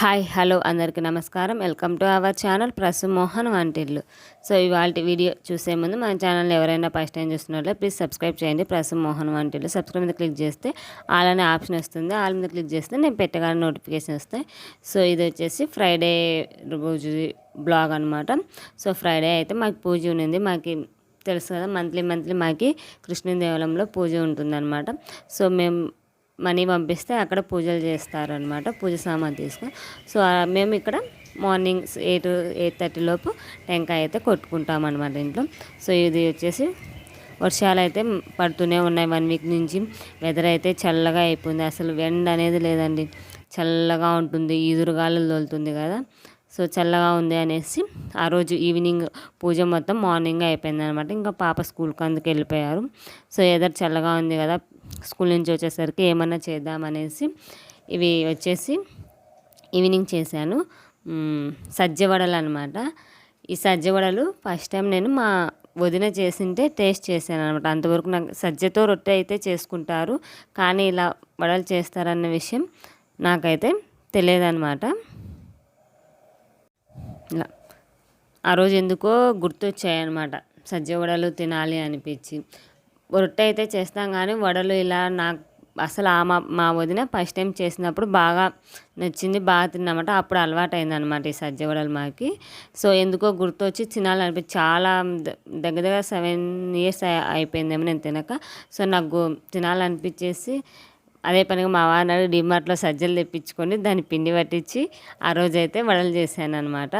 Hi hello అందరికీ నమస్కారం. Welcome to our channel Prasu Mohan వంటిల్లు. సో ఇవాళ వీడియో చూసే ముందు మన ఛానల్ ఎవరైనా ఫస్ట్ టైం చూస్తున్నట్లే ప్లీజ్ సబ్స్క్రైబ్ చేయండి. ప్రసు మోహన్ వంటిల్లు. సబ్స్క్రైబ్ మీద క్లిక్ చేస్తే ఆల్ అనే ఆప్షన్ వస్తుంది. ఆల్ మీద క్లిక్ చేస్తే నేను పెట్టగానే నోటిఫికేషన్ వస్తాయి. సో ఇది వచ్చేసి ఫ్రైడే రోజు బ్లాగ్ అనమాట సో ఫ్రైడే అయితే మాకు పూజ ఉన్నింది మాకు తెలుసు కదా మంత్లీ మంత్లీ మాకి కృష్ణుని పూజ ఉంటుందన్నమాట. సో మేము మనీ పంపిస్తే అక్కడ పూజలు చేస్తారనమాట పూజ సామాన్ తీసుకుని సో మేము ఇక్కడ మార్నింగ్ ఎయిట్ ఎయిట్ థర్టీ లోపు టెంకాయ అయితే కొట్టుకుంటాం అనమాట ఇంట్లో. సో ఇది వచ్చేసి వర్షాలు అయితే పడుతూనే ఉన్నాయి వన్ వీక్ నుంచి. వెదర్ అయితే చల్లగా అయిపోయింది. అసలు ఎండ అనేది లేదండి. చల్లగా ఉంటుంది. ఈదురుగాలు తోలుతుంది కదా. సో చల్లగా ఉంది అనేసి ఆ రోజు ఈవినింగ్ పూజ మొత్తం మార్నింగ్ అయిపోయింది అనమాట ఇంకా పాప స్కూల్కి అందుకు వెళ్ళిపోయారు. సో ఎదర్ చల్లగా ఉంది కదా. స్కూల్ నుంచి వచ్చేసరికి ఏమన్నా చేద్దామనేసి ఇవి వచ్చేసి ఈవినింగ్ చేశాను. సజ్జవడలు అనమాట ఈ సజ్జవడలు ఫస్ట్ టైం నేను మా వదిన చేసింటే టేస్ట్ చేశాను అనమాట అంతవరకు నాకు సజ్జతో రొట్టె అయితే చేసుకుంటారు కానీ ఇలా వడలు చేస్తారన్న విషయం నాకైతే తెలియదన్నమాట. ఇలా ఆ రోజు ఎందుకో గుర్తొచ్చాయన్నమాట. సజ్జ వడలు తినాలి అనిపించి. రొట్టె అయితే చేస్తాం కానీ వడలు ఇలా నాకు అసలు ఆ మా మా వదిన ఫస్ట్ టైం చేసినప్పుడు బాగా నచ్చింది బాగా తిన్నామంట. అప్పుడు అలవాటు అయిందనమాట ఈ సజ్జ వడలు మాకి. సో ఎందుకో గుర్తొచ్చి తినాలనిపి చాలా దగ్గర దగ్గర సెవెన్ ఇయర్స్ అయిపోయిందేమో నేను తినక. సో నాకు తినాలనిపించేసి అదే పనిగా మా వారు డిమార్ట్లో సజ్జలు తెప్పించుకొని దాన్ని పిండి పట్టించి ఆ రోజైతే వడలు చేశాను అనమాట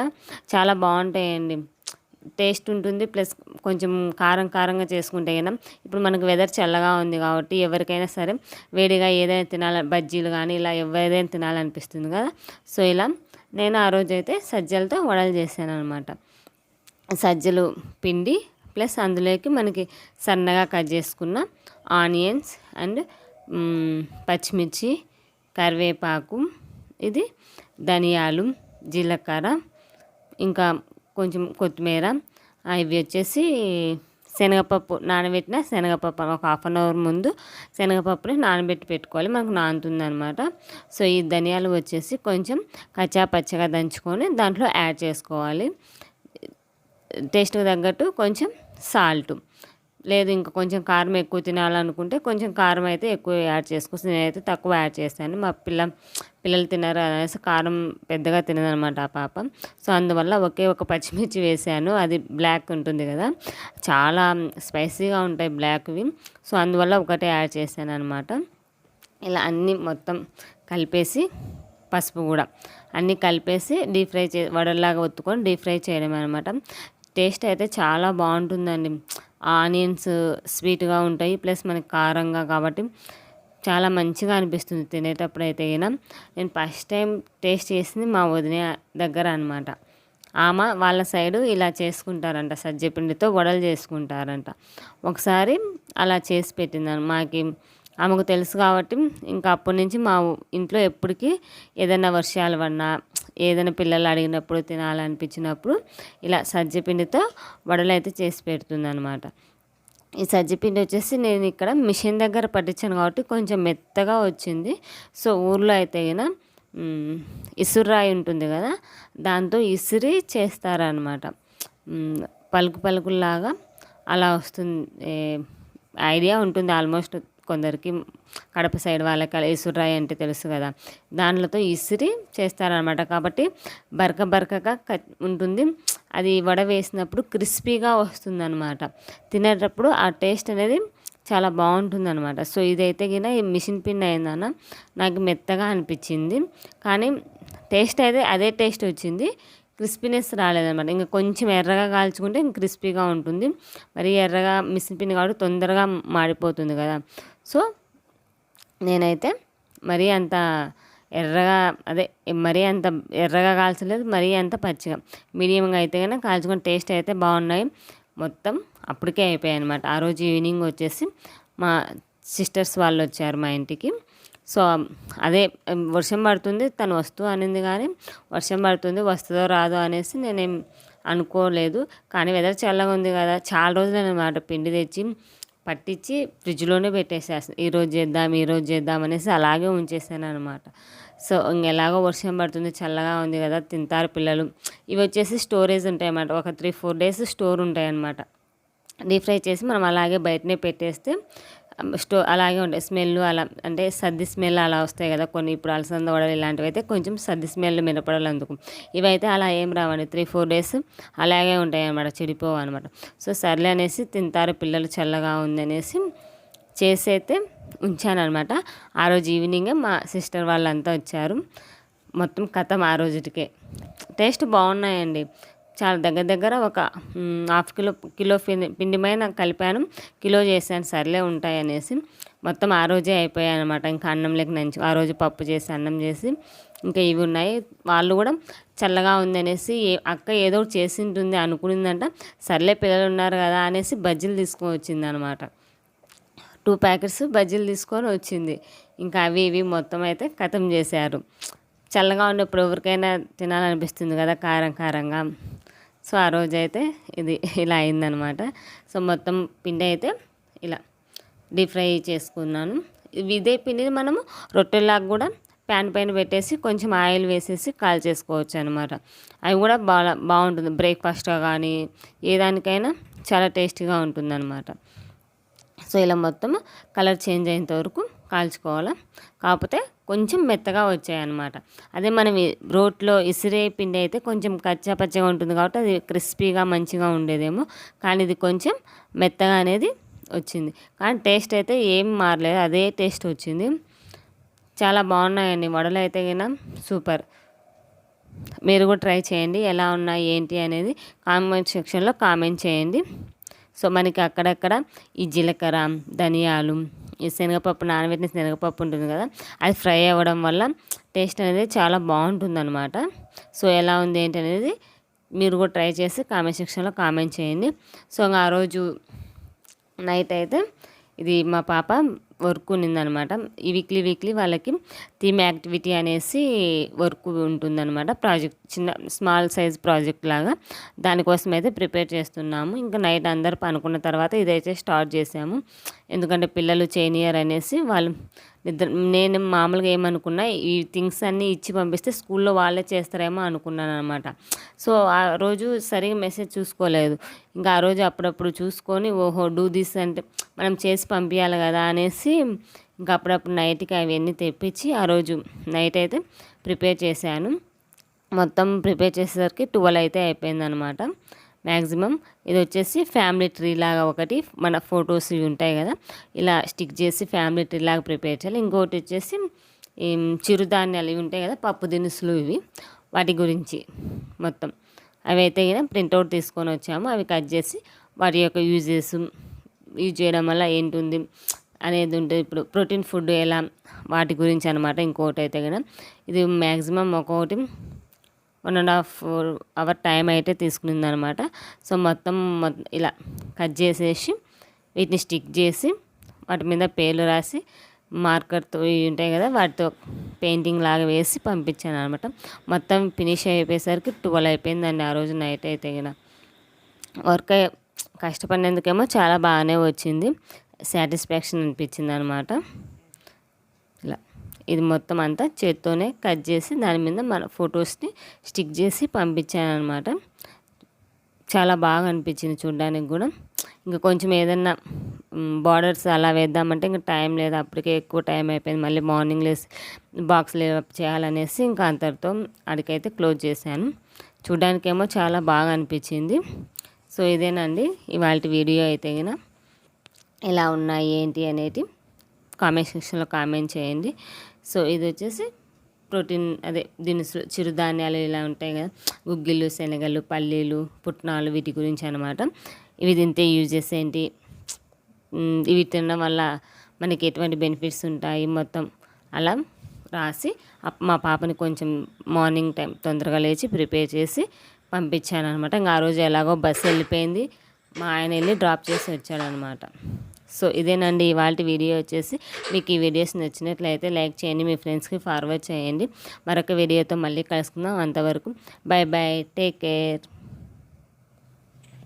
చాలా బాగుంటాయండి. టేస్ట్ ఉంటుంది ప్లస్ కొంచెం కారం కారంగా చేసుకుంటే కదా ఇప్పుడు మనకు వెదర్ చల్లగా ఉంది కాబట్టి ఎవరికైనా సరే వేడిగా ఏదైనా తినాలి బజ్జీలు కానీ ఇలా ఏదైనా తినాలనిపిస్తుంది కదా. సో ఇలా నేను ఆ రోజు అయితే సజ్జలతో వడలు చేశాను అనమాట సజ్జలు పిండి ప్లస్ అందులోకి మనకి సన్నగా కట్ చేసుకున్న ఆనియన్స్ అండ్ పచ్చిమిర్చి కరివేపాకు ఇది ధనియాలు జీలకర్ర ఇంకా కొంచెం కొత్తిమీర ఇవి వచ్చేసి శనగపప్పు నానబెట్టిన శనగపప్పు ఒక హాఫ్ అన్ అవర్ ముందు శనగపప్పుని నానబెట్టి పెట్టుకోవాలి. మనకు నానుతుంది అనమాట సో ఈ ధనియాలు వచ్చేసి కొంచెం కచ్చా పచ్చగా దంచుకొని దాంట్లో యాడ్ చేసుకోవాలి. టేస్ట్కి తగ్గట్టు కొంచెం సాల్ట్. లేదు ఇంకా కొంచెం కారం ఎక్కువ తినాలనుకుంటే కొంచెం కారం అయితే ఎక్కువ యాడ్ చేసుకోవచ్చు నేనైతే తక్కువ యాడ్ చేస్తాను. మా పిల్ల పిల్లలు తిన్నారు అనేసి కారం పెద్దగా తినదనమాట ఆ పాప. సో అందువల్ల ఒకే ఒక పచ్చిమిర్చి వేసాను. అది బ్లాక్ ఉంటుంది కదా. చాలా స్పైసీగా ఉంటాయి బ్లాక్వి. సో అందువల్ల ఒకటే యాడ్ చేశాను అనమాట ఇలా అన్నీ మొత్తం కలిపేసి పసుపు కూడా. అన్నీ కలిపేసి డీప్ ఫ్రై చే వడల్లాగా ఒత్తుకొని డీప్ ఫ్రై చేయడం అనమాట టేస్ట్ అయితే చాలా బాగుంటుందండి. ఆనియన్స్ స్వీట్గా ఉంటాయి. ప్లస్ మనకి కారంగా కాబట్టి చాలా మంచిగా అనిపిస్తుంది తినేటప్పుడు అయితే అయినా నేను ఫస్ట్ టైం టేస్ట్ చేసింది మా వదిన దగ్గర అనమాట ఆమె వాళ్ళ సైడు ఇలా చేసుకుంటారంట సజ్జపిండితో వడలు చేసుకుంటారంట. ఒకసారి అలా చేసి పెట్టిందని మాకి ఆమెకు తెలుసు కాబట్టి ఇంకా అప్పటి నుంచి మా ఇంట్లో ఎప్పటికీ ఏదైనా వర్షాలు పడినా ఏదైనా పిల్లలు అడిగినప్పుడు తినాలనిపించినప్పుడు ఇలా సజ్జపిండితో వడలు అయితే చేసి పెడుతుంది అనమాట ఈ సజ్జపిండి వచ్చేసి నేను ఇక్కడ మిషన్ దగ్గర పట్టించాను కాబట్టి కొంచెం మెత్తగా వచ్చింది. సో ఊర్లో అయితే అయినా ఇసురాయి ఉంటుంది కదా దాంతో ఇసిరి చేస్తారనమాట పలుకు పలుకులాగా అలా వస్తుంది ఐడియా ఉంటుంది ఆల్మోస్ట్ కొందరికి కడప సైడ్ వాళ్ళకి ఇసురాయి అంటే తెలుసు కదా. దానిలతో ఇసిరి చేస్తారనమాట కాబట్టి బరక బరకగా ఉంటుంది. అది వడ వేసినప్పుడు క్రిస్పీగా వస్తుంది అనమాట తినేటప్పుడు ఆ టేస్ట్ అనేది చాలా బాగుంటుంది అనమాట సో ఇదైతే కింద ఈ మిషన్ పిన్ అయిందన్న నాకు మెత్తగా అనిపించింది. కానీ టేస్ట్ అయితే అదే టేస్ట్ వచ్చింది. క్రిస్పీనెస్ రాలేదనమాట ఇంకా కొంచెం ఎర్రగా కాల్చుకుంటే ఇంక క్రిస్పీగా ఉంటుంది. మరి ఎర్రగా మిషన్ పిన్ కాబట్టి తొందరగా మాడిపోతుంది కదా. సో నేనైతే మరీ అంత ఎర్రగా అదే మరీ అంత ఎర్రగా కాల్చలేదు మరీ అంత పచ్చిగా. మీడియంగా అయితే కనుక కాల్చుకొని టేస్ట్ అయితే బాగున్నాయి. మొత్తం అప్పటికే అయిపోయాయి అనమాట ఆ రోజు ఈవినింగ్ వచ్చేసి మా సిస్టర్స్ వాళ్ళు వచ్చారు మా ఇంటికి. సో అదే వర్షం పడుతుంది తను వస్తూ అనింది కానీ వర్షం పడుతుంది వస్తుందో రాదో అనేసి నేనేం అనుకోలేదు. కానీ వెదర్ చల్లగా ఉంది కదా చాలా రోజులు అనమాట పిండి తెచ్చి. పట్టించి ఫ్రిడ్జ్లోనే పెట్టేసేస్తాను ఈరోజు చేద్దాం ఈరోజు చేద్దాం అనేసి అలాగే ఉంచేసాను అనమాట సో ఎలాగో వర్షం పడుతుంది చల్లగా ఉంది కదా తింటారు పిల్లలు. ఇవి వచ్చేసి స్టోరేజ్ ఉంటాయి అన్నమాట ఒక త్రీ ఫోర్ డేస్ స్టోర్ ఉంటాయి అన్నమాట డీప్ ఫ్రై చేసి మనం అలాగే బయటనే పెట్టేస్తే స్టో అలాగే ఉంటాయి స్మెల్ అలా అంటే సర్ది స్మెల్ అలా వస్తాయి కదా కొన్ని ఇప్పుడు అలసంద వడలు ఇలాంటివి అయితే కొంచెం సర్ది స్మెల్ మినపడలు అందుకు. ఇవైతే అలా ఏం రావండి త్రీ ఫోర్ డేస్ అలాగే ఉంటాయి అనమాట చెడిపోవు అనమాట సో సర్లే అనేసి తింటారు పిల్లలు చల్లగా ఉందనేసి చేసైతే ఉంచానమాట ఆ రోజు ఈవినింగ్ మా సిస్టర్ వాళ్ళంతా వచ్చారు. మొత్తం కథం ఆ రోజుటికే. టేస్ట్ బాగున్నాయండి. చాలా దగ్గర దగ్గర ఒక హాఫ్ కిలో కిలో పిండి పైన కలిపాను. కిలో చేశాను సర్లే ఉంటాయి అనేసి. మొత్తం ఆ రోజే అయిపోయాయి అనమాట ఇంకా అన్నం లేక నంచి ఆ రోజు పప్పు చేసి అన్నం చేసి. ఇంకా ఇవి ఉన్నాయి. వాళ్ళు కూడా చల్లగా ఉంది అనేసి అక్క ఏదో ఒకటి చేసి ఉంటుంది అనుకునిందంట. సర్లే పిల్లలు ఉన్నారు కదా అనేసి బజ్జీలు తీసుకొని వచ్చింది అనమాట టూ ప్యాకెట్స్ బజ్జీలు తీసుకొని వచ్చింది. ఇంకా అవి ఇవి మొత్తం అయితే కథం చేశారు. చల్లగా ఉన్నప్పుడు ఎవరికైనా తినాలనిపిస్తుంది కదా కారం కారంగా. సో ఆ రోజు అయితే ఇది ఇలా అయిందనమాట. సో మొత్తం పిండి అయితే ఇలా డీప్ ఫ్రై చేసుకున్నాను. ఇదే పిండిని మనము రొట్టెలాగా కూడా ప్యాన్ పైన పెట్టేసి కొంచెం ఆయిల్ వేసేసి కాల్ చేసుకోవచ్చు అనమాట అవి కూడా బాగా బాగుంటుంది. బ్రేక్ఫాస్ట్గా కానీ ఏ దానికైనా చాలా టేస్టీగా ఉంటుంది అనమాట సో ఇలా మొత్తం కలర్ చేంజ్ అయ్యేంత వరకు కాల్చుకోవాలి? కాకపోతే కొంచెం మెత్తగా వచ్చాయన్నమాట. అదే మనం రోట్లో ఇసిరే పిండి అయితే కొంచెం కచ్చా పచ్చగా ఉంటుంది కాబట్టి అది క్రిస్పీగా మంచిగా ఉండేదేమో. కానీ ఇది కొంచెం మెత్తగా అనేది వచ్చింది. కానీ టేస్ట్ అయితే ఏం మారలేదు. అదే టేస్ట్ వచ్చింది. చాలా బాగున్నాయండి. వడలు అయితే కినా సూపర్. మీరు కూడా ట్రై చేయండి. ఎలా ఉన్నాయి ఏంటి అనేది కామెంట్ సెక్షన్లో కామెంట్ చేయండి. సో మనకి అక్కడక్కడ ఈ జీలకర్ర ధనియాలు శనగపప్పు నానబెట్టిన శనగపప్పు ఉంటుంది కదా అది ఫ్రై అవ్వడం వల్ల టేస్ట్ అనేది చాలా బాగుంటుంది అనమాట సో ఎలా ఉంది ఏంటి అనేది మీరు కూడా ట్రై చేసి కామెంట్ సెక్షన్లో కామెంట్ చేయండి. సో ఆ రోజు నైట్ అయితే ఇది మా పాప వర్క్ ఉన్నిందనమాట. ఈ వీక్లీ వీక్లీ వాళ్ళకి థీమ్ యాక్టివిటీ అనేసి వర్క్ ఉంటుందన్నమాట ప్రాజెక్ట్ చిన్న స్మాల్ సైజ్ ప్రాజెక్ట్ లాగా దానికోసం అయితే ప్రిపేర్ చేస్తున్నాము. ఇంకా నైట్ అందరు పనుకున్న తర్వాత ఇదైతే స్టార్ట్ చేసాము. ఎందుకంటే పిల్లలు చేయనియర్ అనేసి వాళ్ళు ఇద్దరు నేను మామూలుగా ఏమనుకున్నా ఈ థింగ్స్ అన్నీ ఇచ్చి పంపిస్తే స్కూల్లో వాళ్ళే చేస్తారేమో అనుకున్నాను అనమాట సో ఆ రోజు సరిగా మెసేజ్ చూసుకోలేదు. ఇంకా ఆ రోజు అప్పుడప్పుడు చూసుకొని ఓహో డూ దిస్ అంటే మనం చేసి పంపించాలి కదా అనేసి ఇంకా అప్పుడప్పుడు నైట్కి అవన్నీ తెప్పించి ఆ రోజు నైట్ అయితే ప్రిపేర్ చేశాను. మొత్తం ప్రిపేర్ చేసేసరికి ట్వెల్వ్ అయితే అయిపోయిందనమాట మ్యాక్సిమం ఇది వచ్చేసి ఫ్యామిలీ ట్రీ లాగా ఒకటి మన ఫొటోస్ ఇవి ఉంటాయి కదా ఇలా స్టిక్ చేసి ఫ్యామిలీ ట్రీ లాగా ప్రిపేర్ చేయాలి. ఇంకోటి వచ్చేసి చిరుధాన్యాలు ఇవి ఉంటాయి కదా పప్పు దినుసులు ఇవి వాటి గురించి మొత్తం. అవి అయితే కదా ప్రింట్అవుట్ తీసుకొని వచ్చాము. అవి కట్ చేసి వాటి యొక్క యూజెస్ యూజ్ చేయడం వల్ల ఏంటుంది అనేది ఉంటుంది ఇప్పుడు ప్రోటీన్ ఫుడ్ ఎలా వాటి గురించి అనమాట ఇంకోటి అయితే కదా. ఇది మ్యాక్సిమం ఒక్కొక్కటి one and half hour time అయితే తీసుకునింది అనమాట సో మొత్తం ఇలా కట్ చేసేసి వీటిని స్టిక్ చేసి వాటి మీద పేర్లు రాసి మార్కర్తో ఉంటాయి కదా వాటితో పెయింటింగ్ లాగా వేసి పంపించాను అనమాట మొత్తం ఫినిష్ అయిపోయేసరికి ట్వెల్వ్ అయిపోయిందండి ఆ రోజు నైట్ అయితే కదా వర్క్ కష్టపడినందుకేమో చాలా బాగానే వచ్చింది. సాటిస్ఫాక్షన్ అనిపించింది అనమాట ఇది మొత్తం అంతా చేత్తోనే కట్ చేసి దాని మీద మన ఫొటోస్ని స్టిక్ చేసి పంపించాను అనమాట చాలా బాగా అనిపించింది చూడడానికి కూడా. ఇంకా కొంచెం ఏదన్నా బార్డర్స్ అలా వేద్దామంటే ఇంకా టైం లేదు. అప్పటికే ఎక్కువ టైం అయిపోయింది. మళ్ళీ మార్నింగ్ లేసి బాక్స్ చేయాలనేసి ఇంకా అంతటితో అడికైతే క్లోజ్ చేశాను. చూడడానికేమో చాలా బాగా అనిపించింది. సో ఇదేనండి. ఇవాళ వీడియో అయితే కదా ఎలా ఉన్నాయి ఏంటి అనేది కామెంట్ సెక్షన్లో కామెంట్ చేయండి. సో ఇది వచ్చేసి ప్రోటీన్ అదే దినుసులు చిరుధాన్యాలు ఇలా ఉంటాయి కదా. గుగ్గిళ్ళు శనగలు పల్లీలు పుట్నాలు వీటి గురించి అనమాట ఇవి తింటే యూజెస్ ఏంటి? ఇవి తినడం వల్ల మనకి ఎటువంటి బెనిఫిట్స్ ఉంటాయి? మొత్తం అలా రాసి మా పాపని కొంచెం మార్నింగ్ టైం తొందరగా లేచి ప్రిపేర్ చేసి పంపించాను అనమాట ఇంకా ఆ రోజు ఎలాగో బస్సు వెళ్ళిపోయింది. మా ఆయన వెళ్ళి డ్రాప్ చేసి వచ్చాడనమాట సో ఇదేనండి ఇవాళ వీడియో వచ్చేసి. మీకు ఈ వీడియోస్ నచ్చినట్లయితే లైక్ చేయండి మీ ఫ్రెండ్స్కి ఫార్వర్డ్ చేయండి. మరొక వీడియోతో మళ్ళీ కలుసుకుందాం. అంతవరకు బాయ్ బాయ్ టేక్ కేర్.